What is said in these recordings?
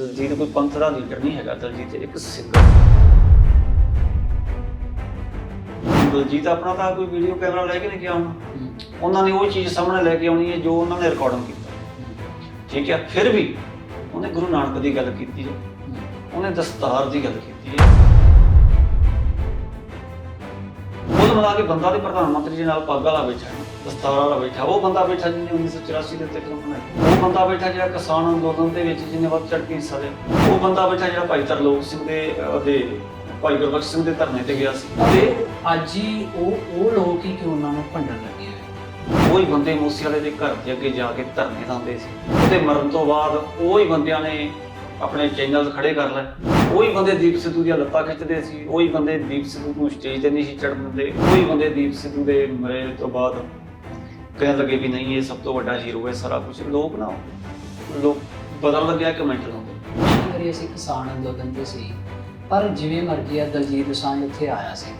ਦਲਜੀਤ ਕੋਈ ਪੰਥ ਦਾ ਲੀਡਰ ਨਹੀਂ ਹੈਗਾ ਦਲਜੀਤ ਇੱਕ ਸਿੰਗਰ ਦਲਜੀਤ ਆਪਣਾ ਤਾਂ ਕੋਈ ਵੀਡੀਓ ਕੈਮਰਾ ਲੈ ਕੇ ਨਹੀਂ ਗਿਆ ਹੋਣਾ। ਉਹਨਾਂ ਨੇ ਉਹ ਚੀਜ਼ ਸਾਹਮਣੇ ਲੈ ਕੇ ਆਉਣੀ ਹੈ ਜੋ ਉਹਨਾਂ ਨੇ ਰਿਕਾਰਡਿੰਗ ਕੀਤਾ। ਠੀਕ ਹੈ ਫਿਰ ਵੀ ਉਹਨੇ ਗੁਰੂ ਨਾਨਕ ਦੀ ਗੱਲ ਕੀਤੀ ਹੈ। ਉਹਨੇ ਦਸਤਾਰ ਦੀ ਗੱਲ ਕੀਤੀ ਹੈ। ਉਹ ਮਿਲਾ ਕੇ ਬੰਦਾ ਦੇ ਪ੍ਰਧਾਨ ਮੰਤਰੀ ਦੇ ਨਾਲ ਪੱਗ ਵਾਲਾ ਹੈ, ਦਸਤਾਰ ਵਾਲਾ ਬੈਠਾ। ਉਹ ਬੰਦਾ ਬੈਠਾ ਜਿਹਨੇ 1984 ਦੇ ਉੱਤੇ ਫਿਲਮ ਬਣਾਈ ਉਹ ਬੰਦਾ ਬੈਠਾ ਜਿਹੜਾ ਕਿਸਾਨ ਅੰਦੋਲਨ ਦੇ ਵਿੱਚ ਜਿਹਨੇ ਵੱਧ ਚੜ੍ਹ ਕੇ ਹਿੱਸਾ ਲਿਆ। ਉਹ ਬੰਦਾ ਬੈਠਾ ਜਿਹੜਾ ਭਾਈ ਤਰਲੋਕ ਸਿੰਘ ਦੇ ਉਹਦੇ ਭਾਈ ਗੁਰਬਖਸ਼ ਸਿੰਘ ਦੇ ਧਰਨੇ ਤੇ ਗਿਆ ਸੀ। ਤੇ ਅੱਜ ਹੀ ਉਹ ਉਹ ਲੋਕ ਹੀ ਕਿਉਂ ਉਹਨਾਂ ਨੂੰ ਭੰਡਣ ਲੱਗੇ ਉਹੀ ਬੰਦੇ ਮੂਸੇ ਵਾਲੇ ਦੇ ਘਰ ਦੇ ਅੱਗੇ ਜਾ ਕੇ ਧਰਨੇ ਲਾਉਂਦੇ ਸੀ। ਉਹਦੇ ਮਰਨ ਤੋਂ ਬਾਅਦ ਉਹੀ ਬੰਦਿਆਂ ਨੇ ਆਪਣੇ ਚੈਨਲ ਖੜੇ ਕਰ ਲਏ। ਉਹੀ ਬੰਦੇ ਦੀਪ ਸਿੱਧੂ ਦੀਆਂ ਲੱਤਾਂ ਖਿੱਚਦੇ ਸੀ। ਉਹੀ ਬੰਦੇ ਦੀਪ ਸਿੱਧੂ ਨੂੰ ਸਟੇਜ ਤੇ ਨਹੀਂ ਸੀ ਚੜ੍ਹਨ ਦਿੰਦੇ। ਉਹੀ ਬੰਦੇ ਦੀਪ ਸਿੱਧੂ ਦੇ ਮਰੇ ਤੋਂ ਬਾਅਦ ਕਹਿਣ ਲੱਗੇ ਵੀ ਨਹੀਂ, ਇਹ ਸਭ ਤੋਂ ਵੱਡਾ ਹੀਰੋ ਹੈ ਸਾਰਾ ਕੁਝ ਲੋਕ ਨਾ ਲੋਕ ਬਦਲ ਲੱਗਿਆ ਕਮੈਂਟ ਮੈਂਟਲ ਹੁੰਦੇ ਵਾਰੀ ਅਸੀਂ ਕਿਸਾਨ ਅੰਦੋਲਨ ਤੇ ਸੀ, ਪਰ ਜਿਵੇਂ ਮਰਜ਼ੀ ਆ, ਦਲਜੀਤ ਦੋਸਾਂਝ ਉੱਥੇ ਆਇਆ ਸੀ,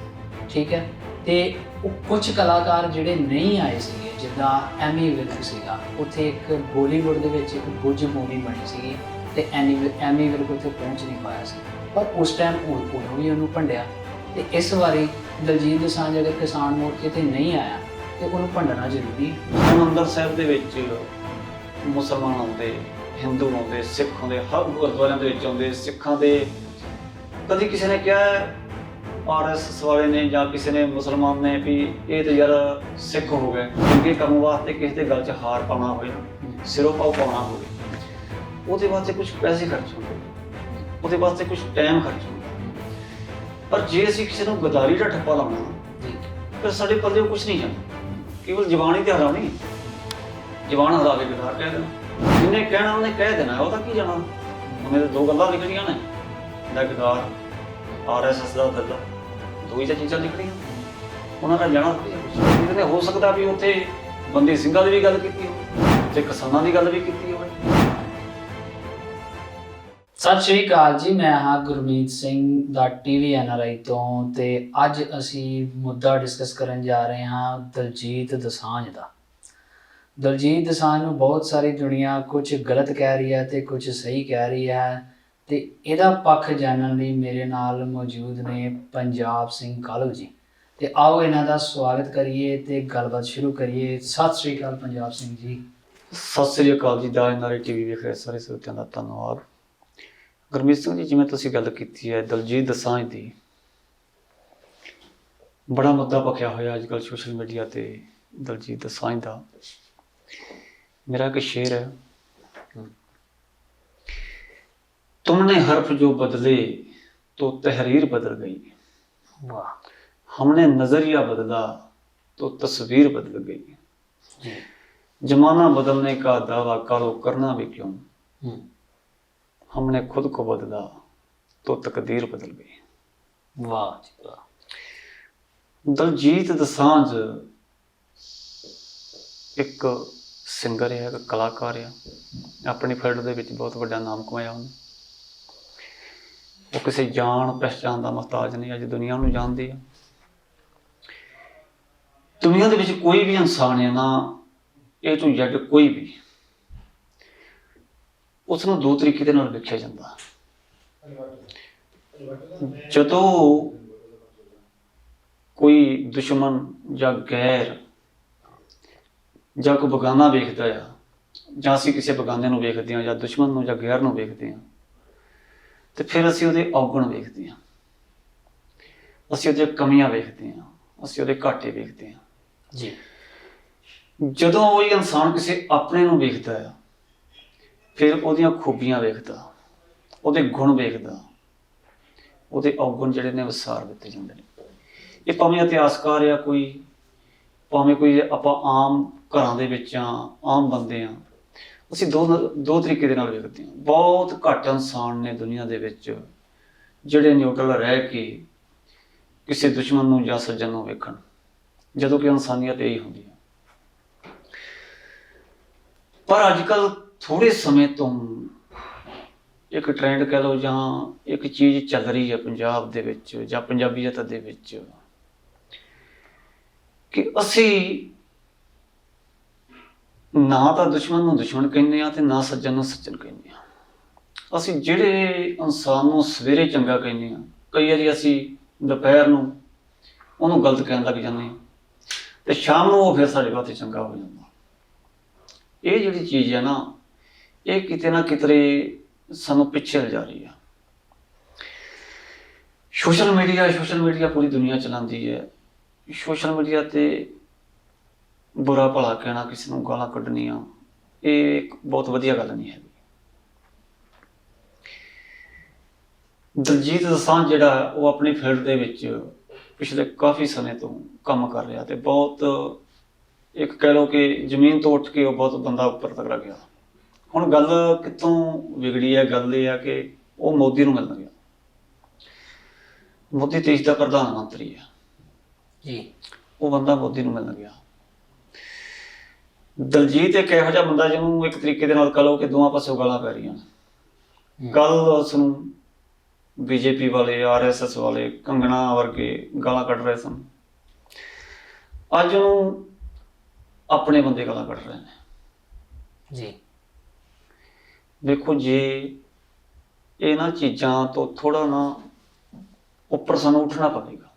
ਠੀਕ ਹੈ? ਤੇ ਉਹ ਕੁਝ ਕਲਾਕਾਰ ਜਿਹੜੇ ਨਹੀਂ ਆਏ ਸੀਗੇ, ਜਿੱਦਾਂ ਐਮੀ ਵਿਰਕ ਸੀਗਾ, ਉੱਥੇ ਇੱਕ ਬਾਲੀਵੁੱਡ ਦੇ ਵਿੱਚ ਇੱਕ ਗੁੱਜ ਮੂਵੀ ਬਣੀ ਸੀਗੀ, ਤੇ ਐਮੀ ਐਮੀ ਵਿਰਕ ਉੱਥੇ ਪਹੁੰਚ ਨਹੀਂ ਪਾਇਆ ਸੀ। ਪਰ ਉਸ ਟਾਈਮ ਉਹ ਉਦੋਂ ਵੀ ਉਹਨੂੰ ਭੰਡਿਆ। ਤੇ ਇਸ ਵਾਰੀ ਦਲਜੀਤ ਦੋਸਾਂਝ ਅਗਰ ਕਿਸਾਨ ਮੋਰਚੇ ਤੇ ਨਹੀਂ ਆਇਆ ਤੇ ਉਹਨੂੰ ਭੰਡਣਾ ਜ਼ਰੂਰੀ। ਹਰਿਮੰਦਰ ਸਾਹਿਬ ਦੇ ਵਿੱਚ ਮੁਸਲਮਾਨ ਆਉਂਦੇ ਹਿੰਦੂ ਆਉਂਦੇ ਸਿੱਖ ਆਉਂਦੇ ਹਰ ਗੁਰਦੁਆਰਿਆਂ ਦੇ ਵਿੱਚ ਆਉਂਦੇ ਸਿੱਖਾਂ ਦੇ ਕਦੀ ਕਿਸੇ ਨੇ ਕਿਹਾ ਆਰਐਸਐਸ ਵਾਲੇ ਨੇ ਜਾਂ ਕਿਸੇ ਨੇ ਮੁਸਲਮਾਨ ਨੇ ਵੀ ਇਹ ਤੇ ਯਾਰ ਸਿੱਖ ਹੋ ਗਏ ਚੰਗੇ ਕੰਮ ਵਾਸਤੇ ਕਿਸੇ ਦੇ ਗਲ 'ਚ ਹਾਰ ਪਾਉਣਾ ਹੋਵੇ ਸਿਰੋਂ ਪਾਉ ਪਾਉਣਾ ਹੋਵੇ ਉਹਦੇ ਵਾਸਤੇ ਕੁਝ ਪੈਸੇ ਖਰਚ ਹੁੰਦੇ ਉਹਦੇ ਵਾਸਤੇ ਕੁਝ ਟਾਈਮ ਖਰਚ ਹੁੰਦਾ। ਪਰ ਜੇ ਅਸੀਂ ਕਿਸੇ ਨੂੰ ਗਦਾਰੀ ਦਾ ਠੱਪਾ ਲਾਉਣਾ ਫਿਰ ਸਾਡੇ ਪੱਲੇ ਕੁਝ ਨਹੀਂ ਜਾਂਦਾ। ਕੇਵਲ ਜ਼ਬਾਨੀ ਤੇ ਹਰਾਉਣੀ ਜ਼ਬਾਨ ਹਰਾ ਕੇ ਬਿਕਾਰ ਕਹਿ ਦੇਣਾ ਜਿਹਨੇ ਕਹਿਣਾ ਉਹਨੇ ਕਹਿ ਦੇਣਾ, ਉਹ ਤਾਂ ਕੀ ਜਾਣਾ? ਉਹਨੇ ਤਾਂ ਦੋ ਗੱਲਾਂ ਲਿਖਣੀਆਂ ਨੇ। ਦਾ ਗਦਾਰ ਆਰਐਸਐਸ ਦਾ ਦੱਲਾ ਦੋ ਹੀ ਤਾਂ ਚੀਜ਼ਾਂ ਲਿਖਣੀਆਂ। ਉਹਨਾਂ ਦਾ ਜਾਣਾ ਥੋੜ੍ਹੀ ਹੋ ਸਕਦਾ ਵੀ ਉੱਥੇ ਬੰਦੇ ਸਿੰਘਾਂ ਦੀ ਵੀ ਗੱਲ ਕੀਤੀ ਹੋਵੇ, ਤੇ ਕਿਸਾਨਾਂ ਦੀ ਗੱਲ ਵੀ ਕੀਤੀ ਹੋਵੇ। ਸਤਿ ਸ਼੍ਰੀ ਅਕਾਲ ਜੀ, ਮੈਂ ਹਾਂ ਗੁਰਮੀਤ ਸਿੰਘ ਦਾ ਟੀਵੀ ਐਨਆਰਆਈ ਤੋਂ ਤੇ ਅੱਜ ਅਸੀਂ ਮੁੱਦਾ ਡਿਸਕਸ ਕਰਨ ਜਾ ਰਹੇ ਹਾਂ ਦਲਜੀਤ ਦਸਾਂਝ ਦਾ। ਦਲਜੀਤ ਦਸਾਂਝ ਨੂੰ ਬਹੁਤ ਸਾਰੀ ਦੁਨੀਆ ਕੁਝ ਗਲਤ ਕਹਿ ਰਹੀ ਹੈ ਤੇ ਕੁਝ ਸਹੀ ਕਹਿ ਰਹੀ ਹੈ ਤੇ ਇਹਦਾ ਪੱਖ ਜਾਣਨ ਲਈ ਮੇਰੇ ਨਾਲ ਮੌਜੂਦ ਨੇ ਪੰਜਾਬ ਸਿੰਘ ਕਾਲੂ ਜੀ। ਤੇ ਆਓ ਇਹਨਾਂ ਦਾ ਸਵਾਗਤ ਕਰੀਏ ਤੇ ਗੱਲਬਾਤ ਸ਼ੁਰੂ ਕਰੀਏ। ਸਤਿ ਸ਼੍ਰੀ ਅਕਾਲ ਪੰਜਾਬ ਸਿੰਘ ਜੀ। ਸਤਿ ਸ੍ਰੀ ਅਕਾਲ ਜੀ, ਦਾ ਐਨਆਰਏ ਟੀਵੀ ਵੇਖ ਰਹੇ ਸਾਰੇ ਸਰੋਤਿਆਂ ਦਾ ਧੰਨਵਾਦ। ਗੁਰਮੀਤ ਸਿੰਘ ਜੀ ਜਿਵੇਂ ਤੁਸੀਂ ਗੱਲ ਕੀਤੀ ਹੈ ਦਲਜੀਤ ਦਸਾਂਝ ਦੀ ਬੜਾ ਮੁੱਦਾ ਪੱਕਿਆ ਹੋਇਆ ਅੱਜ ਕੱਲ੍ਹ ਸੋਸ਼ਲ ਮੀਡੀਆ ਤੇ ਦਲਜੀਤ ਦਸਾਂਝ ਦਾ ਮੇਰਾ ਇੱਕ ਸ਼ੇਰ ਹੈ तुमने हर्फ जो बदले तो तहरीर बदल गई ਵਾਹ हमने नजरिया बदला तो तस्वीर बदल गई ਜੀ जमाना बदलने का दावा करो करना भी क्यों ਹੂੰ हमने खुद को बदला तो तकदीर बदल गई ਵਾਹ ਜੀ ਵਾਹ ਦਲਜੀਤ ਦਸਾਂਝ ਇੱਕ ਸਿੰਗਰ ਹੈ ਇੱਕ ਕਲਾਕਾਰ ਹੈ ਆਪਣੀ ਫੀਲਡ ਦੇ ਵਿੱਚ ਬਹੁਤ ਵੱਡਾ ਨਾਮ ਕਮਾਇਆ ਉਹਨੇ ਉਹ ਕਿਸੇ ਜਾਣ ਪਛਾਣ ਦਾ ਮੁਹਤਾਜ ਨਹੀਂ ਅੱਜ ਦੁਨੀਆ ਨੂੰ ਜਾਣਦੀ ਹੈ ਦੁਨੀਆ ਦੇ ਵਿੱਚ ਕੋਈ ਵੀ ਇਨਸਾਨ ਹੈ ਨਾ ਇਹ ਤੋਂ ਜੱਟ ਕੋਈ ਵੀ ਉਸ ਨੂੰ ਦੋ ਤਰੀਕੇ ਦੇ ਨਾਲ ਵੇਖਿਆ ਜਾਂਦਾ। ਜਦੋਂ ਕੋਈ ਦੁਸ਼ਮਣ ਜਾਂ ਗੈਰ ਜਾਂ ਕੋਈ ਬਗਾਨਾ ਵੇਖਦਾ ਆ ਜਾਂ ਅਸੀਂ ਕਿਸੇ ਬਗਾਨੇ ਨੂੰ ਵੇਖਦੇ ਹਾਂ ਜਾਂ ਦੁਸ਼ਮਣ ਨੂੰ ਜਾਂ ਗੈਰ ਨੂੰ ਵੇਖਦੇ ਹਾਂ ਤੇ ਫਿਰ ਅਸੀਂ ਉਹਦੇ ਔਗਣ ਵੇਖਦੇ ਹਾਂ। ਅਸੀਂ ਉਹਦੇ ਕਮੀਆਂ ਵੇਖਦੇ ਹਾਂ ਅਸੀਂ ਉਹਦੇ ਘਾਟੇ ਵੇਖਦੇ ਹਾਂ। ਜੀ। ਜਦੋਂ ਉਹ ਇਨਸਾਨ ਕਿਸੇ ਆਪਣੇ ਨੂੰ ਵੇਖਦਾ ਆ ਫਿਰ ਉਹਦੀਆਂ ਖੂਬੀਆਂ ਵੇਖਦਾ, ਉਹਦੇ ਗੁਣ ਵੇਖਦਾ, ਉਹਦੇ ਔਗਣ ਜਿਹੜੇ ਨੇ ਵਿਸਾਰ ਦਿੱਤੇ ਜਾਂਦੇ ਨੇ। ਇਹ ਭਾਵੇਂ ਇਤਿਹਾਸਕਾਰ ਆ ਕੋਈ, ਭਾਵੇਂ ਕੋਈ ਆਪਾਂ ਆਮ ਘਰਾਂ ਦੇ ਵਿੱਚ ਆ, ਆਮ ਬੰਦੇ ਆ, ਅਸੀਂ ਦੋ ਦੋ ਤਰੀਕੇ ਦੇ ਨਾਲ ਵੇਖਦੇ ਹਾਂ। ਬਹੁਤ ਘੱਟ ਇਨਸਾਨ ਨੇ ਦੁਨੀਆ ਦੇ ਵਿੱਚ ਜਿਹੜੇ ਨਿਊਟਰਲ ਰਹਿ ਕੇ ਕਿਸੇ ਦੁਸ਼ਮਣ ਨੂੰ ਜਾਂ ਸੱਜਣ ਨੂੰ ਵੇਖਣ, ਜਦੋਂ ਕਿ ਇਨਸਾਨੀਅਤ ਇਹੀ ਹੁੰਦੀ ਹੈ। ਪਰ ਅੱਜ ਕੱਲ ਥੋੜੇ ਸਮੇਂ ਤੋਂ ਇੱਕ ਟ੍ਰੈਂਡ ਕਹਿ ਲਓ ਜਾਂ ਇੱਕ ਚੀਜ਼ ਚੱਲ ਰਹੀ ਹੈ ਪੰਜਾਬ ਦੇ ਵਿੱਚ ਜਾਂ ਪੰਜਾਬੀਅਤ ਦੇ ਵਿੱਚ ਕਿ ਅਸੀਂ ਨਾ ਤਾਂ ਦੁਸ਼ਮਣ ਨੂੰ ਦੁਸ਼ਮਣ ਕਹਿੰਦੇ ਆ ਤੇ ਨਾ ਸੱਜਣ ਨੂੰ ਸੱਜਣ ਕਹਿੰਦੇ ਆ ਅਸੀਂ ਜਿਹੜੇ ਇਨਸਾਨ ਨੂੰ ਸਵੇਰੇ ਚੰਗਾ ਕਹਿੰਦੇ ਆ ਕਈ ਵਾਰੀ ਅਸੀਂ ਦੁਪਹਿਰ ਨੂੰ ਉਹਨੂੰ ਗਲਤ ਕਹਿਣ ਲੱਗ ਜਾਂਦੇ ਹਾਂ ਤੇ ਸ਼ਾਮ ਨੂੰ ਉਹ ਫਿਰ ਸਾਡੇ ਵਾਸਤੇ ਚੰਗਾ ਹੋ ਜਾਂਦਾ। ਇਹ ਜਿਹੜੀ ਚੀਜ਼ ਹੈ ਨਾ ਇਹ ਕਿਤੇ ਨਾ ਕਿਤੇ ਸਾਨੂੰ ਪਿੱਛੇ ਜਾ ਰਹੀ ਆ। ਸੋਸ਼ਲ ਮੀਡੀਆ ਸੋਸ਼ਲ ਮੀਡੀਆ ਪੂਰੀ ਦੁਨੀਆ ਚਲਾਉਂਦੀ ਹੈ। ਸੋਸ਼ਲ ਮੀਡੀਆ ਤੇ ਬੁਰਾ ਭਲਾ ਕਹਿਣਾ, ਕਿਸੇ ਨੂੰ ਗਾਲਾਂ ਕੱਢਣੀਆਂ, ਇਹ ਇੱਕ ਬਹੁਤ ਵਧੀਆ ਗੱਲ ਨਹੀਂ ਹੈ ਦਲਜੀਤ ਦੋਸਾਂਝ ਜਿਹੜਾ ਉਹ ਆਪਣੀ ਫੀਲਡ ਦੇ ਵਿੱਚ ਪਿਛਲੇ ਕਾਫੀ ਸਮੇਂ ਤੋਂ ਕੰਮ ਕਰ ਰਿਹਾ ਤੇ ਬਹੁਤ ਇੱਕ ਕਹਿ ਲਓ ਕਿ ਜ਼ਮੀਨ ਤੋਂ ਉੱਠ ਕੇ ਉਹ ਬਹੁਤ ਬੰਦਾ ਉੱਪਰ ਤੱਕ ਗਿਆ। ਹੁਣ ਗੱਲ ਕਿੱਥੋਂ ਵਿਗੜੀ ਹੈ? ਗੱਲ ਇਹ ਆ ਕਿ ਉਹ ਮੋਦੀ ਨੂੰ ਮਿਲਣ ਗਿਆ ਮੋਦੀ ਦੇਸ਼ ਦਾ ਪ੍ਰਧਾਨ ਮੰਤਰੀ ਹੈ। ਜੀ। ਉਹ ਬੰਦਾ ਮੋਦੀ ਨੂੰ ਮਿਲਣ ਗਿਆ ਦਲਜੀਤ ਇੱਕ ਇਹੋ ਜਿਹਾ ਬੰਦਾ ਜਿਹਨੂੰ ਇੱਕ ਤਰੀਕੇ ਦੇ ਨਾਲ ਕਹ ਕਿ ਦੋਵਾਂ ਪਾਸੇ ਗਾਲਾਂ ਪੈ ਰਹੀਆਂ। ਕੱਲ ਉਸ ਨੂੰ ਬੀਜੇਪੀ ਵਾਲੇ ਆਰਐਸਐਸ ਵਾਲੇ ਕੰਗਣਾ ਵਰਗੇ ਗਾਲਾਂ ਕੱਢ ਰਹੇ ਸਨ। ਅੱਜ ਉਹਨੂੰ ਆਪਣੇ ਬੰਦੇ ਗਾਲਾਂ ਕੱਢ ਰਹੇ ਨੇ। ਜੀ। ਦੇਖੋ ਜੇ ਇਹਨਾਂ ਚੀਜ਼ਾਂ ਤੋਂ ਥੋੜਾ ਨਾ ਉੱਪਰ ਸਾਨੂੰ ਉੱਠਣਾ ਪਵੇਗਾ।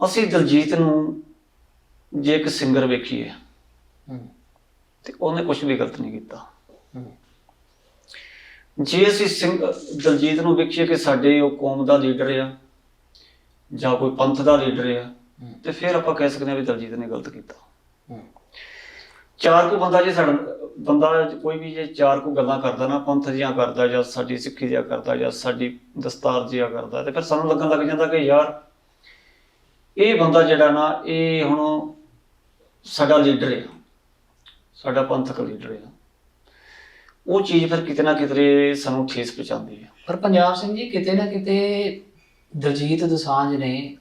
ਅਸੀਂ ਦਲਜੀਤ ਨੂੰ ਜੇ ਇੱਕ ਸਿੰਗਰ ਵੇਖੀਏ ਤੇ ਉਹਨੇ ਕੁਝ ਵੀ ਗਲਤ ਨਹੀਂ ਕੀਤਾ। ਜੇ ਅਸੀਂ ਸਿੰਘ ਦਲਜੀਤ ਨੂੰ ਵੇਖੀਏ ਕਿ ਸਾਡੇ ਉਹ ਕੌਮ ਦਾ ਲੀਡਰ ਆ ਜਾਂ ਕੋਈ ਪੰਥ ਦਾ ਲੀਡਰ ਆ। ਤੇ ਫਿਰ ਆਪਾਂ ਕਹਿ ਸਕਦੇ ਹਾਂ ਵੀ ਦਲਜੀਤ ਨੇ ਗਲਤ ਕੀਤਾ। ਚਾਰ ਕੋ ਬੰਦਾ ਜੇ ਸਾਡਾ ਬੰਦਾ ਕੋਈ ਵੀ ਜੇ ਚਾਰ ਕੋ ਗੱਲਾਂ ਕਰਦਾ ਨਾ, ਪੰਥ ਦੀਆਂ ਕਰਦਾ ਜਾਂ ਸਾਡੀ ਸਿੱਖੀ ਦੀਆਂ ਕਰਦਾ ਜਾਂ ਸਾਡੀ ਦਸਤਾਰ ਦੀਆਂ ਕਰਦਾ, ਤੇ ਫਿਰ ਸਾਨੂੰ ਲੱਗਣ ਲੱਗ ਜਾਂਦਾ ਕਿ ਯਾਰ ਇਹ ਬੰਦਾ ਜਿਹੜਾ ਨਾ, ਇਹ ਹੁਣ ਸਾਡਾ ਲੀਡਰ ਹੈ ਸਾਡਾ ਪੰਥਕ ਲੀਡਰ ਹੈ ਉਹ ਚੀਜ਼ ਫਿਰ ਕਿਤੇ ਨਾ ਕਿਤੇ ਸਾਨੂੰ ਠੇਸ ਪਹੁੰਚਾਉਂਦੀ ਹੈ ਪਰ ਪੰਜਾਬ ਸਿੰਘ ਜੀ ਕਿਤੇ ਨਾ ਕਿਤੇ ਦਲਜੀਤ ਦੋਸਾਂਝ ਨੇ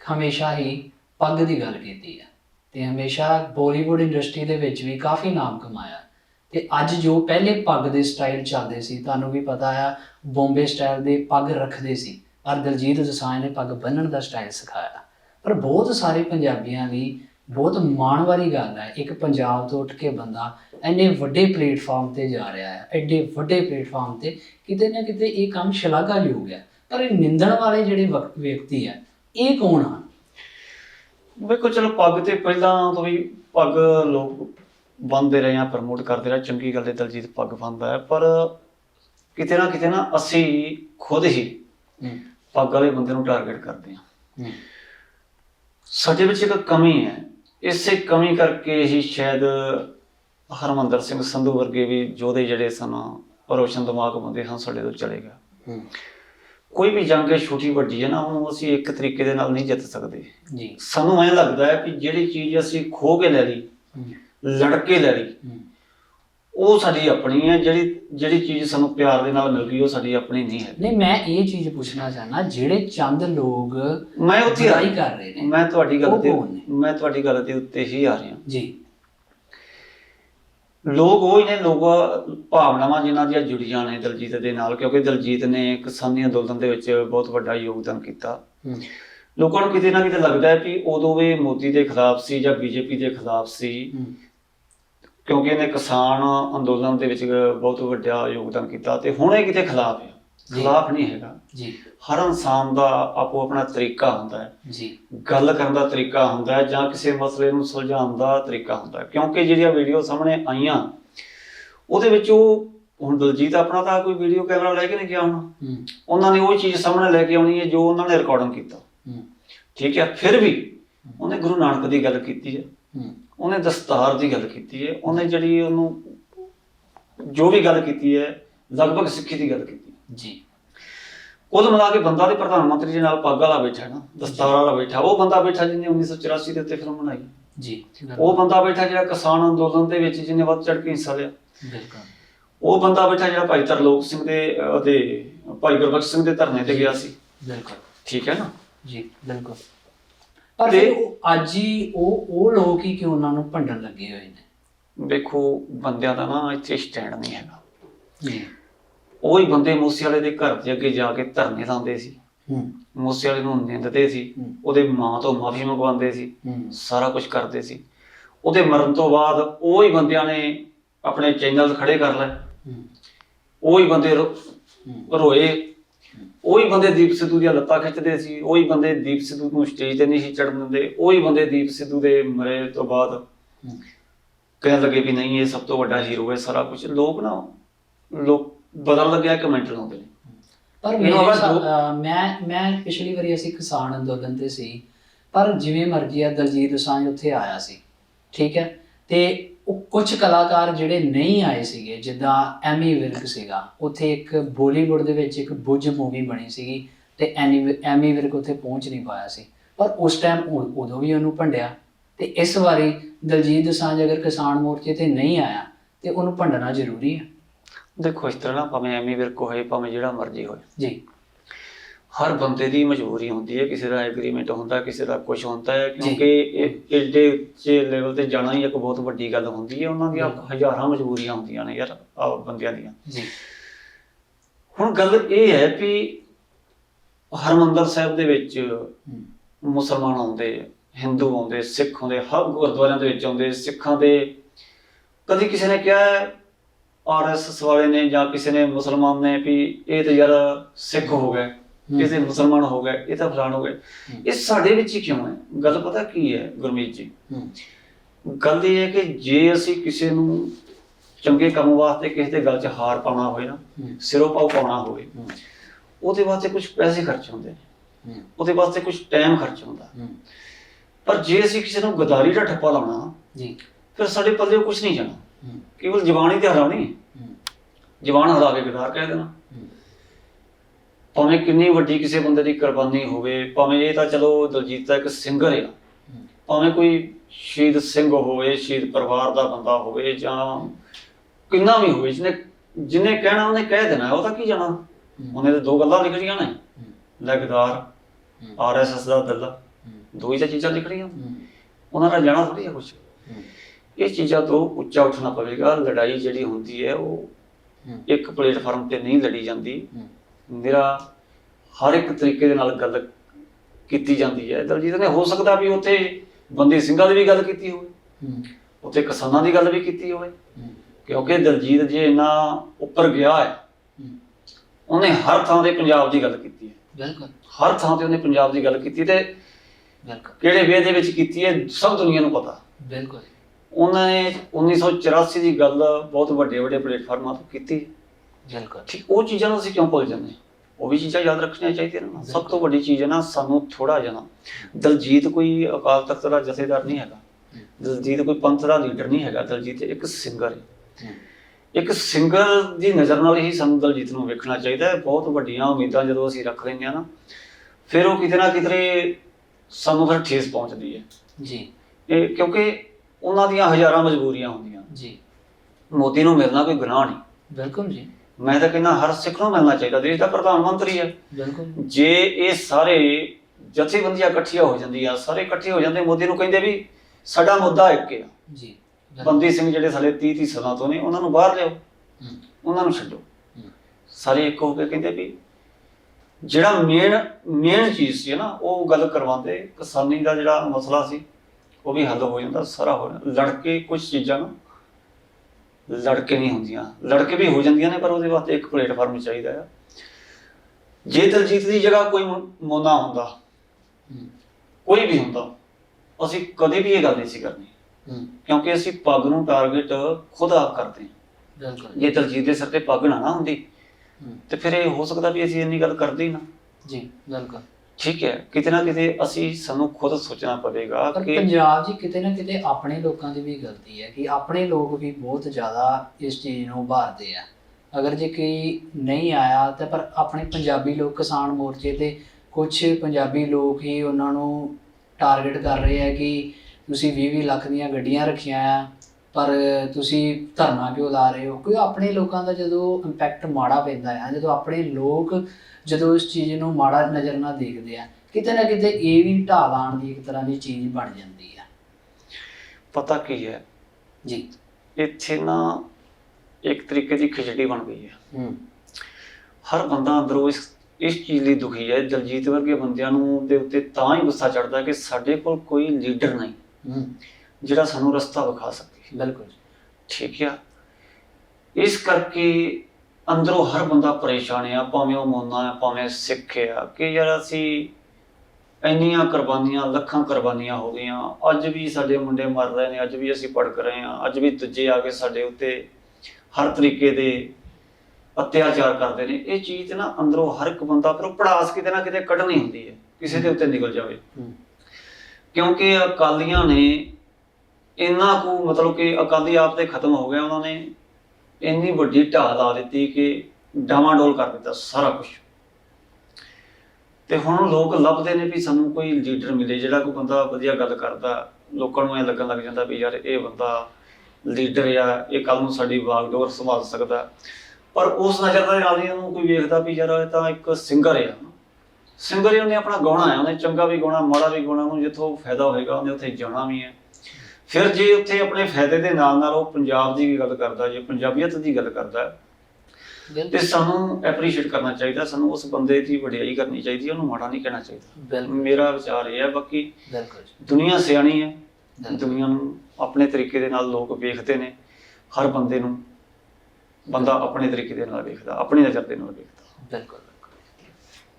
ਹਮੇਸ਼ਾ ਹੀ ਪੱਗ ਦੀ ਗੱਲ ਕੀਤੀ ਹੈ ਤੇ ਹਮੇਸ਼ਾ ਬਾਲੀਵੁੱਡ ਇੰਡਸਟਰੀ ਦੇ ਵਿੱਚ ਵੀ ਕਾਫੀ ਨਾਮ ਕਮਾਇਆ। ਤੇ ਅੱਜ ਜੋ ਪਹਿਲੇ ਪੱਗ ਦੇ ਸਟਾਈਲ ਚੱਲਦੇ ਸੀ, ਤੁਹਾਨੂੰ ਵੀ ਪਤਾ ਆ, ਬੰਬੇ ਸਟਾਈਲ ਦੇ ਪੱਗ ਰੱਖਦੇ ਸੀ, ਪਰ ਦਲਜੀਤ ਦੋਸਾਂਝ ਨੇ ਪੱਗ ਬੰਨਣ ਦਾ ਸਟਾਈਲ ਸਿਖਾਇਆ। ਪਰ ਬਹੁਤ ਸਾਰੇ ਪੰਜਾਬੀਆਂ ਲਈ ਬਹੁਤ ਮਾਣ ਵਾਲੀ ਗੱਲ ਹੈ ਇੱਕ ਪੰਜਾਬ ਤੋਂ ਉੱਠ ਕੇ ਬੰਦਾ ਇੰਨੇ ਵੱਡੇ ਪਲੇਟਫਾਰਮ ਤੇ ਜਾ ਰਿਹਾ ਹੈ ਐਡੇ ਵੱਡੇ ਪਲੇਟਫਾਰਮ ਤੇ ਕਿਤੇ ਨਾ ਕਿਤੇ ਇਹ ਕੰਮ ਸ਼ਲਾਘਾਯੋਗ ਹੈ ਪਰ ਇਹ ਨਿੰਦਣ ਵਾਲੇ ਜਿਹੜੇ ਵਿਅਕਤੀ ਹੈ ਇਹ ਕੌਣ ਹਨ? ਵੇਖੋ, ਚਲੋ ਪੱਗ ਤੇ ਪਹਿਲਾਂ ਤੋਂ ਵੀ ਪੱਗ ਲੋਕ ਬੰਨਦੇ ਰਹੇ ਆ ਪ੍ਰਮੋਟ ਕਰਦੇ ਰਹੇ ਚੰਗੀ ਗੱਲ ਹੈ ਦਲਜੀਤ ਪੱਗ ਬੰਨਦਾ ਹੈ ਪਰ ਕਿਤੇ ਨਾ ਕਿਤੇ ਨਾ ਅਸੀਂ ਖੁਦ ਹੀ ਪੱਗ ਵਾਲੇ ਬੰਦੇ ਨੂੰ ਟਾਰਗੇਟ ਕਰਦੇ ਹਾਂ। ਸਾਡੇ ਵਿੱਚ ਇੱਕ ਕਮੀ ਹੈ। ਇਸੇ ਕਮੀ ਕਰਕੇ ਹੀ ਸ਼ਾਇਦ ਹਰਮੰਦਰ ਸਿੰਘ ਸੰਧੂ ਵਰਗੇ ਵੀ ਯੋਧੇ ਜਿਹੜੇ ਸਨ ਰੋਸ਼ਨ ਦਿਮਾਗ ਬੰਦੇ ਹਨ ਸਾਡੇ ਤੋਂ ਚਲੇ ਗਏ। ਕੋਈ ਵੀ ਜੰਗ ਹੈ ਛੋਟੀ ਵੱਡੀ ਹੈ ਨਾ ਉਹਨੂੰ ਅਸੀਂ ਇੱਕ ਤਰੀਕੇ ਦੇ ਨਾਲ ਨਹੀਂ ਜਿੱਤ ਸਕਦੇ। ਜੀ। ਸਾਨੂੰ ਐਂ ਲੱਗਦਾ ਹੈ ਕਿ ਜਿਹੜੀ ਚੀਜ਼ ਅਸੀਂ ਖੋ ਕੇ ਲੈ ਲਈ ਲੜ ਕੇ ਲੈ ਲਈ। ਉਹ ਸਾਡੀ ਆਪਣੀ ਹੈ ਜਿਹੜੀ ਜਿਹੜੀ ਚੀਜ਼ ਸਾਨੂੰ ਪਿਆਰ ਦੇ ਨਾਲ ਮਿਲ ਗਈ ਉਹ ਸਾਡੀ ਆਪਣੀ ਨਹੀਂ ਹੈ। ਨਹੀਂ ਮੈਂ ਇਹ ਚੀਜ਼ ਪੁੱਛਣਾ ਚਾਹਨਾ ਜਿਹੜੇ ਚੰਦ ਲੋਕ ਮੈਂ ਉੱਥੇ ਆ ਕਰ ਰਹੇ ਨੇ ਮੈਂ ਤੁਹਾਡੀ ਗੱਲ ਤੇ? ਮੈਂ ਤੁਹਾਡੀ ਗੱਲ ਦੇ ਉੱਤੇ ਹੀ ਆ ਰਿਹਾ। ਜੀ। ਲੋਕ ਉਹ ਨੇ ਲੋਕ ਭਾਵਨਾਵਾਂ ਜਿਨ੍ਹਾਂ ਦੀਆਂ ਜੁੜੀਆਂ ਨੇ ਦਲਜੀਤ ਦੇ ਨਾਲ ਕਿਉਂਕਿ ਦਲਜੀਤ ਨੇ ਕਿਸਾਨੀ ਅੰਦੋਲਨ ਦੇ ਵਿੱਚ ਬਹੁਤ ਵੱਡਾ ਯੋਗਦਾਨ ਕੀਤਾ। ਲੋਕਾਂ ਨੂੰ ਕਿਤੇ ਨਾ ਕਿਤੇ ਲੱਗਦਾ ਹੈ ਕਿ ਉਦੋਂ ਵੀ ਮੋਦੀ ਦੇ ਖਿਲਾਫ ਸੀ ਜਾਂ ਬੀਜੇਪੀ ਦੇ ਖਿਲਾਫ ਸੀ। ਕਿਉਂਕਿ ਇਹਨੇ ਕਿਸਾਨ ਅੰਦੋਲਨ ਦੇ ਵਿੱਚ ਬਹੁਤ ਵੱਡਾ ਯੋਗਦਾਨ ਕੀਤਾ ਤੇ ਹੁਣ ਇਹ ਕਿਤੇ ਖਿਲਾਫ ਹੈ। ਖਿਲਾਫ ਨਹੀਂ ਹੈਗਾ। ਜੀ। ਹਰ ਇਨਸਾਨ ਦਾ ਆਪੋ ਆਪਣਾ ਤਰੀਕਾ ਹੁੰਦਾ ਹੈ। ਜੀ। ਗੱਲ ਕਰਨ ਦਾ ਤਰੀਕਾ ਹੁੰਦਾ ਹੈ ਜਾਂ ਕਿਸੇ ਮਸਲੇ ਨੂੰ ਸੁਲਝਾਉਣ ਦਾ ਤਰੀਕਾ ਹੁੰਦਾ ਹੈ। ਕਿਉਂਕਿ ਜਿਹੜੀਆਂ ਵੀਡੀਓ ਸਾਹਮਣੇ ਆਈਆਂ ਉਹਦੇ ਵਿੱਚ ਉਹ ਹੁਣ ਦਲਜੀਤ ਆਪਣਾ ਤਾਂ ਕੋਈ ਵੀਡੀਓ ਕੈਮਰਾ ਲੈ ਕੇ ਨਹੀਂ ਗਿਆ ਹੁਣ। ਉਹਨਾਂ ਨੇ ਉਹ ਚੀਜ਼ ਸਾਹਮਣੇ ਲੈ ਕੇ ਆਉਣੀ ਹੈ ਜੋ ਉਹਨਾਂ ਨੇ ਰਿਕਾਰਡਿੰਗ ਕੀਤਾ। ਠੀਕ ਹੈ ਫਿਰ ਵੀ ਉਹਨੇ ਗੁਰੂ ਨਾਨਕ ਦੀ ਗੱਲ ਕੀਤੀ ਹੂੰ। ਉਹਨੇ ਦਸਤਾਰ ਦੀ ਗੱਲ ਕੀਤੀ ਹੈ ਉਹਨੇ ਜਿਹੜੀ ਉਹਨੂੰ ਜੋ ਵੀ ਗੱਲ ਕੀਤੀ ਹੈ ਲਗਭਗ ਸਿੱਖੀ ਦੀ ਗੱਲ ਕੀਤੀ। ਜੀ। ਕੁੱਲ ਮਿਲਾ ਕੇ ਬੰਦਾ ਦੇ ਪ੍ਰਧਾਨ ਮੰਤਰੀ ਦੇ ਨਾਲ ਪੱਗ ਵਾਲਾ ਬੈਠਾ ਹੈ ਨਾ ਦਸਤਾਰ ਵਾਲਾ ਬੈਠਾ ਉਹ ਬੰਦਾ ਬੈਠਾ ਜਿਹਨੇ 1984 ਦੇ ਉੱਤੇ ਫਿਲਮ ਬਣਾਈ। ਜੀ ਉਹ ਬੰਦਾ ਬੈਠਾ ਜਿਹੜਾ ਕਿਸਾਨ ਅੰਦੋਲਨ ਦੇ ਵਿੱਚ ਜਿਹਨੇ ਵੱਧ ਚੜ੍ਹ ਕੇ ਹਿੱਸਾ ਲਿਆ। ਬਿਲਕੁਲ। ਉਹ ਬੰਦਾ ਬੈਠਾ ਜਿਹੜਾ ਭਾਈ ਤਰਲੋਕ ਸਿੰਘ ਦੇ ਅਤੇ ਭਾਈ ਗੁਰਬਖਸ਼ ਸਿੰਘ ਦੇ ਧਰਨੇ ਤੇ ਗਿਆ ਸੀ। ਬਿਲਕੁਲ। ਠੀਕ ਹੈ ਨਾ? ਜੀ ਬਿਲਕੁਲ। ਪਰ ਤੇ- ਫਿਰ ਉਹ ਅੱਜ ਹੀ ਉਹ ਉਹ ਲੋਕ ਹੀ ਕਿਉਂ ਉਹਨਾਂ ਨੂੰ ਭੰਡਣ ਲੱਗੇ ਹੋਏ ਨੇ? ਵੇਖੋ ਬੰਦਿਆਂ ਦਾ ਨਾ ਇੱਥੇ ਸਟੈਂਡ ਨਹੀਂ ਹੈਗਾ। ਜੀ ਉਹ ਹੀ ਬੰਦੇ ਮੂਸੇ ਵਾਲੇ ਦੇ ਘਰ ਦੇ ਅੱਗੇ ਜਾ ਕੇ ਧਰਨੇ ਲਾਉਂਦੇ ਸੀ। ਹੂੰ। ਮੂਸੇ ਵਾਲੇ ਨੂੰ ਨਿੰਦਦੇ ਸੀ। ਹੂੰ। ਉਹਦੇ ਮਾਂ ਤੋਂ ਮਾਫੀ ਮੰਗਵਾਉਂਦੇ ਸੀ। ਹੂੰ। ਸਾਰਾ ਕੁਝ ਕਰਦੇ ਸੀ। ਉਹਦੇ ਮਰਨ ਤੋਂ ਬਾਅਦ ਉਹ ਹੀ ਬੰਦਿਆਂ ਨੇ ਆਪਣੇ ਚੈਨਲ ਖੜੇ ਕਰ ਲਏ। ਹੂੰ। ਉਹੀ ਬੰਦੇ ਰੋ- ਹੂੰ। ਰੋਏ। ਉਹੀ ਬੰਦੇ ਦੀਪ ਸਿੱਧੂ ਦੀਆਂ ਲੱਤਾਂ ਖਿੱਚਦੇ ਸੀ ਉਹੀ ਬੰਦੇ ਦੀਪ ਸਿੱਧੂ ਨੂੰ ਸਟੇਜ ਤੇ ਨਹੀਂ ਸੀ ਚੜਨ ਦਿੰਦੇ ਉਹੀ ਬੰਦੇ ਦੀਪ ਸਿੱਧੂ ਦੇ ਮਰੇ ਤੋਂ ਬਾਅਦ ਕਹਿਣ ਲੱਗੇ ਵੀ ਨਹੀਂ ਇਹ ਸਭ ਤੋਂ ਵੱਡਾ ਹੀਰੋ ਹੈ ਸਾਰਾ ਕੁਝ ਲੋਕ ਨਾ ਲੋਕ ਬਦਲ ਲੱਗਿਆ ਕਮੈਂਟ ਲਾਉਂਦੇ ਨੇ। ਪਰ ਮੈਂ ਮੈਂ ਪਿਛਲੀ ਵਾਰੀ ਅਸੀਂ ਕਿਸਾਨ ਅੰਦੋਲਨ ਤੇ ਸੀ ਪਰ ਜਿਵੇਂ ਮਰਜ਼ੀ ਆ ਦਲਜੀਤ ਦੋਸਾਂਝ ਉੱਥੇ ਆਇਆ ਸੀ ਠੀਕ ਹੈ? ਤੇ ਉਹ ਕੁਝ ਕਲਾਕਾਰ ਜਿਹੜੇ ਨਹੀਂ ਆਏ ਸੀਗੇ ਜਿੱਦਾਂ ਐਮੀ ਵਿਰਕ ਸੀਗਾ ਉੱਥੇ ਇੱਕ ਬਾਲੀਵੁੱਡ ਦੇ ਵਿੱਚ ਇੱਕ ਬੁੱਝ ਮੂਵੀ ਬਣੀ ਸੀਗੀ ਤੇ ਐਨੀ ਐਮੀ ਵਿਰਕ ਉੱਥੇ ਪਹੁੰਚ ਨਹੀਂ ਪਾਇਆ ਸੀ। ਪਰ ਉਸ ਟਾਈਮ ਉਦੋਂ ਵੀ ਉਹਨੂੰ ਭੰਡਿਆ ਤੇ ਇਸ ਵਾਰੀ ਦਲਜੀਤ ਦੋਸਾਂਝ ਅਗਰ ਕਿਸਾਨ ਮੋਰਚੇ ਤੇ ਨਹੀਂ ਆਇਆ ਤੇ ਉਹਨੂੰ ਭੰਡਣਾ ਜ਼ਰੂਰੀ ਹੈ। ਦੇਖੋ ਇਸ ਤਰ੍ਹਾਂ ਭਾਵੇਂ ਐਮੀ ਵਿਰਕ ਹੋਏ ਭਾਵੇਂ ਜਿਹੜਾ ਮਰਜ਼ੀ ਹੋਏ। ਜੀ। ਹਰ ਬੰਦੇ ਦੀ ਮਜਬੂਰੀ ਹੁੰਦੀ ਹੈ ਕਿਸੇ ਦਾ ਐਗਰੀਮੈਂਟ ਹੁੰਦਾ ਕਿਸੇ ਦਾ ਕੁਝ ਹੁੰਦਾ ਹੈ ਕਿਉਂਕਿ ਇਹ ਏਡੇ ਉੱਚੇ ਲੈਵਲ ਤੇ ਜਾਣਾ ਹੀ ਇੱਕ ਬਹੁਤ ਵੱਡੀ ਗੱਲ ਹੁੰਦੀ ਹੈ ਉਹਨਾਂ ਦੀਆਂ। ਹਜ਼ਾਰਾਂ ਮਜਬੂਰੀਆਂ ਹੁੰਦੀਆਂ ਨੇ ਯਾਰ ਆ ਬੰਦਿਆਂ ਦੀਆਂ। ਜੀ। ਹੁਣ ਗੱਲ ਇਹ ਹੈ ਵੀ ਹਰਮੰਦਰ ਸਾਹਿਬ ਦੇ ਵਿੱਚ ਮੁਸਲਮਾਨ ਆਉਂਦੇ ਹਿੰਦੂ ਆਉਂਦੇ ਸਿੱਖ ਆਉਂਦੇ ਹਰ ਗੁਰਦੁਆਰਿਆਂ ਦੇ ਵਿੱਚ ਆਉਂਦੇ ਸਿੱਖਾਂ ਦੇ ਕਦੀ ਕਿਸੇ ਨੇ ਕਿਹਾ ਆਰਐਸਐਸ ਵਾਲੇ ਨੇ ਜਾਂ ਕਿਸੇ ਨੇ ਮੁਸਲਮਾਨ ਨੇ ਵੀ ਇਹ ਤਾਂ ਯਾਰ ਸਿੱਖ ਹੋ ਗਏ। ਕਿਸੇ ਮੁਸਲਮਾਨ ਹੋ ਗਏ ਇਹ ਤਾਂ ਫਲਾਣ ਹੋ ਗਏ। ਇਹ ਸਾਡੇ ਵਿੱਚ ਹੀ ਕਿਉਂ ਹੈ? ਗੱਲ ਪਤਾ ਕੀ ਹੈ ਗੁਰਮੀਤ ਜੀ? ਗੱਲ ਇਹ ਹੈ ਕਿ ਜੇ ਅਸੀਂ ਕਿਸੇ ਨੂੰ ਚੰਗੇ ਕੰਮ ਵਾਸਤੇ ਕਿਸੇ ਦੇ ਗੱਲ 'ਚ ਹਾਰ ਪਾਉਣਾ ਹੋਵੇ ਨਾ ਸਿਰੋਂ ਪਾਉ ਪਾਉਣਾ ਹੋਵੇ ਉਹਦੇ ਵਾਸਤੇ ਕੁਝ ਪੈਸੇ ਖਰਚ ਹੁੰਦੇ ਨੇ। ਉਹਦੇ ਵਾਸਤੇ ਕੁਝ ਟਾਈਮ ਖਰਚ ਹੁੰਦਾ। ਪਰ ਜੇ ਅਸੀਂ ਕਿਸੇ ਨੂੰ ਗਦਾਰੀ ਦਾ ਠੱਪਾ ਲਾਉਣਾ ਜੀ। ਫਿਰ ਸਾਡੇ ਪੱਲੇ ਕੁਝ ਨਹੀਂ ਜਾਣਾ। ਕੇਵਲ ਜ਼ਬਾਨ ਹੀ ਤੇ ਹਰਾਉਣੀ। ਹੂੰ। ਜ਼ਬਾਨ ਹਰਾ ਕੇ ਗਦਾਰ ਕਹਿ ਦੇਣਾ। ਭਾਵੇਂ ਕਿੰਨੀ ਵੱਡੀ ਕਿਸੇ ਬੰਦੇ ਦੀ ਕੁਰਬਾਨੀ ਹੋਵੇ ਭਾਵੇਂ ਇਹ ਤਾਂ ਚਲੋ ਦਲਜੀਤ ਦਾ ਇੱਕ ਸਿੰਗਰ ਹੈ। ਹੂੰ ਭਾਵੇਂ ਕੋਈ ਸ਼ਹੀਦ ਸਿੰਘ ਹੋਵੇ ਸ਼ਹੀਦ ਪਰਿਵਾਰ ਦਾ ਬੰਦਾ ਹੋਵੇ ਜਾਂ ਕਿੰਨਾ ਵੀ ਹੋਵੇ ਜਿਹਨੇ ਜਿਹਨੇ ਕਹਿਣਾ ਉਹਨੇ ਕਹਿ ਦੇਣਾ ਉਹ ਤਾਂ ਕੀ ਜਾਣਾ? ਉਹਨੇ ਤਾਂ ਦੋ ਗੱਲਾਂ ਲਿਖਣੀਆਂ ਨੇ। ਲਗਦਾਰ ਆਰਐਸਐਸ ਦਾ ਦੱਲਾ। ਦੋ ਹੀ ਤਾਂ ਚੀਜ਼ਾਂ ਲਿਖਣੀਆਂ ਹੂੰ। ਉਹਨਾਂ ਦਾ ਜਾਣਾ ਥੋੜੀ ਹੈ ਕੁਝ ਇਹ ਚੀਜ਼ਾਂ ਤੋਂ ਉੱਚਾ ਉੱਠਣਾ ਪਵੇਗਾ। ਲੜਾਈ ਜਿਹੜੀ ਹੁੰਦੀ ਹੈ ਉਹ ਇੱਕ ਪਲੇਟਫਾਰਮ ਤੇ ਨਹੀਂ ਲੜੀ ਜਾਂਦੀ। ਮੇਰਾ ਹਰ ਇੱਕ ਤਰੀਕੇ ਦੇ ਨਾਲ ਗੱਲ ਕੀਤੀ ਜਾਂਦੀ ਹੈ। ਦਲਜੀਤ ਨੇ ਹੋ ਸਕਦਾ ਵੀ ਉੱਥੇ ਬੰਦੀ ਸਿੰਘਾਂ ਦੀ ਵੀ ਗੱਲ ਕੀਤੀ ਹੋਵੇ ਉੱਥੇ ਕਿਸਾਨਾਂ ਦੀ ਗੱਲ ਵੀ ਕੀਤੀ ਹੋਵੇ। ਕਿਉਂਕਿ ਦਲਜੀਤ ਜੇ ਇੰਨਾ ਉੱਪਰ ਗਿਆ ਹੈ ਉਹਨੇ ਹਰ ਥਾਂ ਤੇ ਪੰਜਾਬ ਦੀ ਗੱਲ ਕੀਤੀ ਹੈ। ਬਿਲਕੁਲ। ਹਰ ਥਾਂ ਤੇ ਉਹਨੇ ਪੰਜਾਬ ਦੀ ਗੱਲ ਕੀਤੀ ਤੇ ਬਿਲਕੁਲ। ਕਿਹੜੇ ਵੇ ਦੇ ਵਿੱਚ ਕੀਤੀ ਹੈ ਸਭ ਦੁਨੀਆ ਨੂੰ ਪਤਾ। ਬਿਲਕੁਲ। ਉਹਨਾਂ ਨੇ 1984 ਦੀ ਗੱਲ ਬਹੁਤ ਵੱਡੇ ਵੱਡੇ ਪਲੇਟਫਾਰਮਾਂ ਤੋਂ ਕੀਤੀ ਬਿਲਕੁਲ। ਠੀਕ ਉਹ ਚੀਜ਼ਾਂ ਨੂੰ ਅਸੀਂ ਕਿਉਂ ਭੁੱਲ ਜਾਂਦੇ? ਹਾਂ? ਉਹ ਵੀ ਚੀਜ਼ਾਂ ਯਾਦ ਰੱਖਣੀਆਂ ਚਾਹੀਦੀਆਂ ਨੇ। ਸਭ ਤੋਂ ਵੱਡੀ ਚੀਜ਼ ਹੈ ਨਾ ਸਾਨੂੰ ਥੋੜਾ ਜਿਹਾ ਦਲਜੀਤ ਕੋਈ ਅਕਾਲ ਤਖਤ ਦਾ ਜਥੇਦਾਰ ਨਹੀਂ ਹੈਗਾ। ਦਲਜੀਤ ਕੋਈ ਪੰਥ ਦਾ ਲੀਡਰ ਨਹੀਂ ਹੈਗਾ। ਦਲਜੀਤ ਇੱਕ ਸਿੰਗਰ ਹੈ। ਹੂੰ। ਇੱਕ ਸਿੰਗਰ ਦੀ ਨਜ਼ਰ ਨਾਲ ਹੀ ਸਾਨੂੰ ਦਲਜੀਤ ਨੂੰ ਵੇਖਣਾ ਚਾਹੀਦਾ ਹੈ। ਬਹੁਤ ਵੱਡੀਆਂ ਉਮੀਦਾਂ ਜਦੋਂ ਅਸੀਂ ਰੱਖ ਲੈਂਦੇ ਆ ਨਾ ਫਿਰ ਉਹ ਕਿਤੇ ਨਾ ਕਿਤੇ ਸਾਨੂੰ ਫਿਰ ਠੇਸ ਪਹੁੰਚਦੀ ਹੈ। ਜੀ। ਇਹ ਕਿਉਂਕਿ ਉਹਨਾਂ ਦੀਆਂ ਹਜ਼ਾਰਾਂ ਮਜਬੂਰੀਆਂ ਹੁੰਦੀਆਂ। ਜੀ। ਮੋਦੀ ਨੂੰ ਮਿਲਣਾ ਕੋਈ ਗੁਨਾਹ ਨਹੀਂ। ਬਿਲਕੁਲ ਜੀ। ਮੈਂ ਤਾਂ ਕਹਿੰਦਾ ਹਰ ਸਿੱਖ ਨੂੰ ਮਿਲਣਾ ਚਾਹੀਦਾ ਦੇਸ਼ ਦਾ ਪ੍ਰਧਾਨ ਮੰਤਰੀ ਹੈ। ਬਿਲਕੁਲ। ਜੇ ਇਹ ਸਾਰੇ ਜਥੇਬੰਦੀਆਂ ਇਕੱਠੀਆਂ ਹੋ ਜਾਂਦੀਆਂ ਸਾਰੇ ਇਕੱਠੇ ਹੋ ਜਾਂਦੇ ਮੋਦੀ ਨੂੰ ਕਹਿੰਦੇ ਵੀ ਸਾਡਾ ਮੁੱਦਾ ਇੱਕ ਹੈ। ਜੀ। ਬੰਦੀ ਸਿੰਘ ਜਿਹੜੇ ਸਾਲੇ 30 30 ਸਾਲਾਂ ਤੋਂ ਨੇ ਉਹਨਾਂ ਨੂੰ ਬਾਹਰ ਲਿਆਓ ਹੂੰ। ਉਹਨਾਂ ਨੂੰ ਛੱਡੋ। ਸਾਰੇ ਇੱਕ ਹੋ ਕੇ ਕਹਿੰਦੇ ਵੀ ਜਿਹੜਾ ਮੇਨ ਮੇਨ ਚੀਜ਼ ਸੀ ਨਾ ਉਹ ਗੱਲ ਕਰਵਾਉਂਦੇ ਕਿਸਾਨੀ ਦਾ ਜਿਹੜਾ ਮਸਲਾ ਸੀ ਉਹ ਵੀ ਹੱਲ ਹੋ ਜਾਂਦਾ ਸਾਰਾ ਹੋ ਜਾਂਦਾ। ਲੜ ਕੇ ਕੁਝ ਚੀਜ਼ਾਂ ਨਾ ਲੜ ਕੇ ਨਹੀਂ ਹੁੰਦੀਆਂ। ਲੜ ਕੇ ਵੀ ਹੋ ਜਾਂਦੀਆਂ ਨੇ ਪਰ ਉਹਦੇ ਵਾਸਤੇ ਇੱਕ ਪਲੇਟਫਾਰਮ ਚਾਹੀਦਾ ਆ। ਜੇ ਦਲਜੀਤ ਦੀ ਜਗ੍ਹਾ ਕੋਈ ਮੋਨਾ ਹੁੰਦਾ ਕੋਈ ਵੀ ਹੁੰਦਾ ਅਸੀਂ ਕਦੇ ਵੀ ਇਹ ਗੱਲ ਨਹੀਂ ਸੀ ਕਰਨੀ। ਕਿਉਂਕਿ ਅਸੀਂ ਪੱਗ ਨੂੰ ਟਾਰਗੇਟ ਖੁਦ ਆਪ ਕਰਦੇ ਹਾਂ। ਬਿਲਕੁਲ। ਜੇ ਦਲਜੀਤ ਦੇ ਸਿਰ ਤੇ ਪੱਗ ਨਾ ਹੁੰਦੀ ਤੇ ਫਿਰ ਇਹ ਹੋ ਸਕਦਾ ਵੀ ਅਸੀਂ ਇੰਨੀ ਗੱਲ ਕਰਦੇ ਹੀ ਨਾ। ਜੀ ਬਿਲਕੁਲ। ਠੀਕ ਹੈ ਕਿਤੇ ਨਾ ਕਿਤੇ ਅਸੀਂ ਸਾਨੂੰ ਖੁਦ ਸੋਚਣਾ ਪਵੇਗਾ ਪਰ ਕਿ ਪੰਜਾਬ ਜੀ ਕਿਤੇ ਨਾ ਕਿਤੇ ਆਪਣੇ ਲੋਕਾਂ ਦੀ ਵੀ ਗਲਤੀ ਹੈ ਕਿ ਆਪਣੇ ਲੋਕ ਵੀ ਬਹੁਤ ਜ਼ਿਆਦਾ ਇਸ ਚੀਜ਼ ਨੂੰ ਉਭਾਰਦੇ ਆ। ਅਗਰ ਜੇ ਕੋਈ ਨਹੀਂ ਆਇਆ ਤਾਂ ਪਰ ਆਪਣੇ ਪੰਜਾਬੀ ਲੋਕ ਕਿਸਾਨ ਮੋਰਚੇ ਤੇ ਕੁਝ ਪੰਜਾਬੀ ਲੋਕ ਹੀ ਉਹਨਾਂ ਨੂੰ ਟਾਰਗੇਟ ਕਰ ਰਹੇ ਆ ਕਿ ਤੁਸੀਂ 20-20 ਲੱਖ ਦੀਆਂ ਗੱਡੀਆਂ ਰੱਖੀਆਂ ਆ ਪਰ ਤੁਸੀਂ ਧਰਨਾ ਕਿਉਂ ਲਾ ਰਹੇ ਹੋ? ਕਿਉਂਕਿ ਆਪਣੇ ਲੋਕਾਂ ਦਾ ਜਦੋਂ ਇੰਪੈਕਟ ਮਾੜਾ ਪੈਂਦਾ ਆ ਜਦੋਂ ਆਪਣੇ ਲੋਕ ਜਦੋਂ ਇਸ ਚੀਜ਼ ਨੂੰ ਮਾੜਾ ਨਜ਼ਰ ਨਾਲ ਦੇਖਦੇ ਆ ਕਿਤੇ ਨਾ ਕਿਤੇ ਇਹ ਵੀ ਢਾਹ ਲਾਉਣ ਦੀ ਇੱਕ ਤਰ੍ਹਾਂ ਦੀ ਚੀਜ਼ ਬਣ ਜਾਂਦੀ ਆ। ਪਤਾ ਕੀ ਹੈ? ਜੀ। ਇੱਥੇ ਨਾ ਇੱਕ ਤਰੀਕੇ ਦੀ ਖਿਚੜੀ ਬਣ ਗਈ ਹੈ ਹੂੰ। ਹਰ ਬੰਦਾ ਅੰਦਰੋਂ ਇਸ ਇਸ ਚੀਜ਼ ਲਈ ਦੁਖੀ ਹੈ ਦਲਜੀਤ ਵਰਗੇ ਬੰਦਿਆਂ ਨੂੰ ਦੇ ਉੱਤੇ ਤਾਂ ਹੀ ਗੁੱਸਾ ਚੜਦਾ ਕਿ ਸਾਡੇ ਕੋਲ ਕੋਈ ਲੀਡਰ ਨਹੀਂ। ਹੂੰ। ਜਿਹੜਾ ਸਾਨੂੰ ਰਸਤਾ ਵਿਖਾ ਸਕੇ। ਬਿਲਕੁਲ ਠੀਕ ਆ। ਇਸ ਕਰਕੇ ਅੰਦਰੋਂ ਹਰ ਬੰਦਾ ਪਰੇਸ਼ਾਨ ਆ ਭਾਵੇਂ ਉਹ ਮੋਨਾ ਹੈ ਭਾਵੇਂ ਸਿੱਖ ਆ ਕਿ ਯਾਰ ਅਸੀਂ ਇੰਨੀਆਂ ਕੁਰਬਾਨੀਆਂ ਲੱਖਾਂ ਕੁਰਬਾਨੀਆਂ ਹੋ ਗਈਆਂ ਅੱਜ ਵੀ ਸਾਡੇ ਮੁੰਡੇ ਮਰ ਰਹੇ ਨੇ ਅੱਜ ਵੀ ਅਸੀਂ ਭੜਕ ਰਹੇ ਹਾਂ ਅੱਜ ਵੀ ਦੂਜੇ ਆ ਕੇ ਸਾਡੇ ਉੱਤੇ ਹਰ ਤਰੀਕੇ ਦੇ ਅਤਿਆਚਾਰ ਕਰਦੇ ਨੇ। ਇਹ ਚੀਜ਼ ਨਾ ਅੰਦਰੋਂ ਹਰ ਇੱਕ ਬੰਦਾ ਫਿਰ ਪੜਾਸ ਕਿਤੇ ਨਾ ਕਿਤੇ ਕੱਢਣੀ ਹੁੰਦੀ ਹੈ ਕਿਸੇ ਦੇ ਉੱਤੇ ਨਿਕਲ ਜਾਵੇ। ਕਿਉਂਕਿ ਅਕਾਲੀਆਂ ਨੇ ਇੰਨਾ ਕੁ ਮਤਲਬ ਕਿ ਅਕਾਲੀ ਆਪ ਤੇ ਖਤਮ ਹੋ ਗਿਆ ਉਹਨਾਂ ਨੇ। ਇੰਨੀ ਵੱਡੀ ਢਾਹ ਲਾ ਦਿੱਤੀ ਕਿ ਡਾਵਾਂਡੋਲ ਕਰ ਦਿੱਤਾ ਸਾਰਾ ਕੁਝ ਤੇ ਹੁਣ ਲੋਕ ਲੱਭਦੇ ਨੇ ਵੀ ਸਾਨੂੰ ਕੋਈ ਲੀਡਰ ਮਿਲੇ, ਜਿਹੜਾ ਕੋਈ ਬੰਦਾ ਵਧੀਆ ਗੱਲ ਕਰਦਾ, ਲੋਕਾਂ ਨੂੰ ਇਹ ਲੱਗਣ ਲੱਗ ਜਾਂਦਾ ਵੀ ਯਾਰ ਇਹ ਬੰਦਾ ਲੀਡਰ ਆ, ਇਹ ਕੱਲ ਨੂੰ ਸਾਡੀ ਬਾਗਡੋਰ ਸੰਭਾਲ ਸਕਦਾ। ਪਰ ਉਸ ਨਜ਼ਰ ਦੇ ਨਾਲ ਹੀ ਉਹਨੂੰ ਕੋਈ ਵੇਖਦਾ ਵੀ ਯਾਰ ਇਹ ਤਾਂ ਇੱਕ ਸਿੰਗਰ ਆ। ਸਿੰਗਰ ਹੀ ਉਹਨੇ ਆਪਣਾ ਗਾਉਣਾ ਹੈ, ਉਹਨੇ ਚੰਗਾ ਵੀ ਗਾਉਣਾ, ਮਾੜਾ ਵੀ ਗਾਉਣਾ, ਉਹਨੂੰ ਜਿੱਥੋਂ ਫਾਇਦਾ ਹੋਏਗਾ, ਉਹਨੇ ਉੱਥੇ ਜਾਣਾ ਵੀ ਹੈ। ਫਿਰ ਜੇ ਉੱਥੇ ਆਪਣੇ ਫਾਇਦੇ ਦੇ ਨਾਲ ਨਾਲ ਉਹ ਪੰਜਾਬ ਦੀ ਵੀ ਗੱਲ ਕਰਦਾ ਜੇ ਪੰਜਾਬੀਅਤ ਦੀ ਗੱਲ ਕਰਦਾ ਤੇ ਸਾਨੂੰ ਐਪਰੀਸ਼ੀਏਟ ਕਰਨਾ ਚਾਹੀਦਾ ਸਾਨੂੰ ਉਸ ਬੰਦੇ ਦੀ ਵਡਿਆਈ ਕਰਨੀ ਚਾਹੀਦੀ ਹੈ ਉਹਨੂੰ ਮਾੜਾ ਨਹੀਂ ਕਹਿਣਾ ਚਾਹੀਦਾ। ਮੇਰਾ ਵਿਚਾਰ ਇਹ ਹੈ ਬਾਕੀ ਦੁਨੀਆ ਸਿਆਣੀ ਹੈ। ਦੁਨੀਆ ਨੂੰ ਆਪਣੇ ਤਰੀਕੇ ਦੇ ਨਾਲ ਲੋਕ ਵੇਖਦੇ ਨੇ ਹਰ ਬੰਦੇ ਨੂੰ ਬੰਦਾ ਆਪਣੇ ਤਰੀਕੇ ਦੇ ਨਾਲ ਵੇਖਦਾ ਆਪਣੀ ਨਜ਼ਰ ਦੇ ਨਾਲ ਵੇਖਦਾ। ਬਿਲਕੁਲ ਬਿਲਕੁਲ।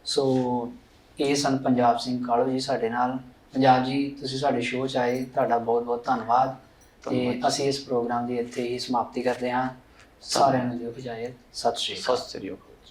ਸੋ ਇਹ ਸਨ ਪੰਜਾਬ ਸਿੰਘ ਕਾਲੋ ਜੀ ਸਾਡੇ ਨਾਲ। ਪੰਜਾਬ ਜੀ ਤੁਸੀਂ ਸਾਡੇ ਸ਼ੋਅ 'ਚ ਆਏ ਤੁਹਾਡਾ ਬਹੁਤ ਬਹੁਤ ਧੰਨਵਾਦ ਤੇ। ਅਸੀਂ ਇਸ ਪ੍ਰੋਗਰਾਮ ਦੀ ਇੱਥੇ ਹੀ ਸਮਾਪਤੀ ਕਰਦੇ ਹਾਂ। ਸਾਰਿਆਂ ਨੂੰ ਦਿਓ ਇਜਾਜ਼ਤ। ਸਤਿ ਸ਼੍ਰੀ ਅਕਾਲ। ਸਤਿ ਸ੍ਰੀ ਅਕਾਲ।